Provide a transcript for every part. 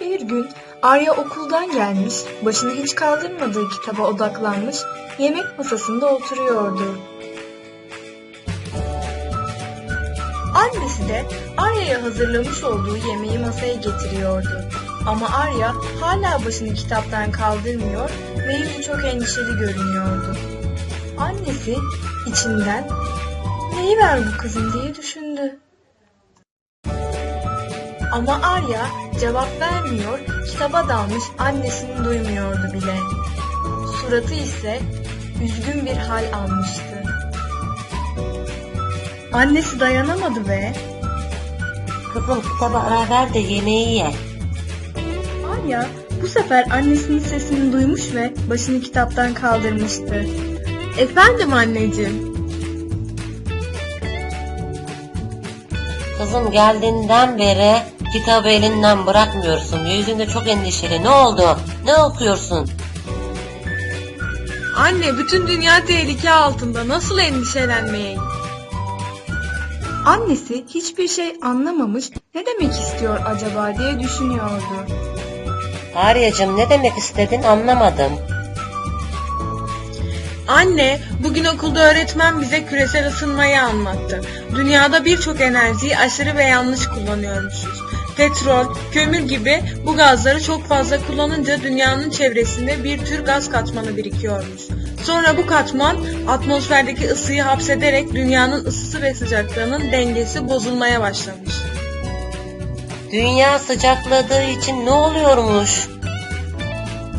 Bir gün Arya okuldan gelmiş, başını hiç kaldırmadığı kitaba odaklanmış, yemek masasında oturuyordu. Annesi de Arya'ya hazırlamış olduğu yemeği masaya getiriyordu. Ama Arya hala başını kitaptan kaldırmıyor ve yüzü çok endişeli görünüyordu. Annesi içinden neyi ver bu kızım diye düşündü. Ama Arya cevap vermiyor, kitaba dalmış annesini duymuyordu bile. Suratı ise üzgün bir hal almıştı. Annesi dayanamadı ve Kızım kitaba ara ver de yemeği ye. Arya bu sefer annesinin sesini duymuş ve başını kitaptan kaldırmıştı. Efendim anneciğim. Kızım geldiğinden beri kitabı elinden bırakmıyorsun. Yüzünde çok endişeli. Ne oldu? Ne okuyorsun? Anne bütün dünya tehlike altında nasıl endişelenmeyeyim? Annesi hiçbir şey anlamamış ne demek istiyor acaba diye düşünüyordu. Aryacığım ne demek istedin anlamadım. Anne, bugün okulda öğretmen bize küresel ısınmayı anlattı. Dünyada birçok enerjiyi aşırı ve yanlış kullanıyormuşuz. Petrol, kömür gibi bu gazları çok fazla kullanınca dünyanın çevresinde bir tür gaz katmanı birikiyormuş. Sonra bu katman atmosferdeki ısıyı hapsederek dünyanın ısısı ve sıcaklığının dengesi bozulmaya başlamış. Dünya sıcakladığı için ne oluyormuş?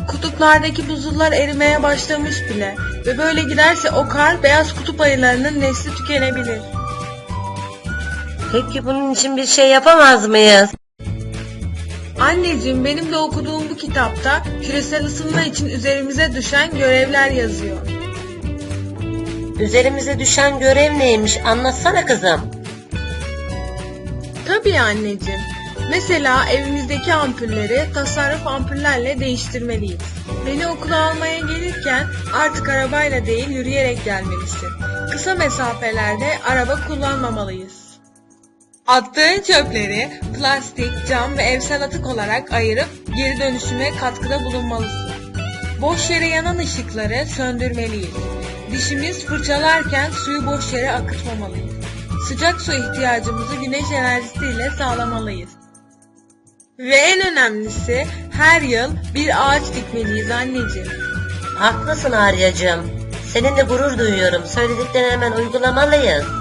Kutuplardaki buzullar erimeye başlamış bile ve böyle giderse o kar beyaz kutup ayılarının nesli tükenebilir. Peki bunun için bir şey yapamaz mıyız? Anneciğim benim de okuduğum bu kitapta küresel ısınma için üzerimize düşen görevler yazıyor. Üzerimize düşen görev neymiş anlatsana kızım. Tabii anneciğim. Mesela evimizdeki ampulleri tasarruf ampullerle değiştirmeliyiz. Beni okula almaya gelirken artık arabayla değil yürüyerek gelmelisin. Kısa mesafelerde araba kullanmamalıyız. Attığın çöpleri plastik, cam ve evsel atık olarak ayırıp geri dönüşüme katkıda bulunmalısın. Boş yere yanan ışıkları söndürmeliyiz. Dişimiz fırçalarken suyu boş yere akıtmamalıyız. Sıcak su ihtiyacımızı güneş enerjisiyle sağlamalıyız. Ve en önemlisi her yıl bir ağaç dikmeliyiz anneciğim. Haklısın Aryacığım. Seninle gurur duyuyorum. Söylediklerini hemen uygulamalıyız.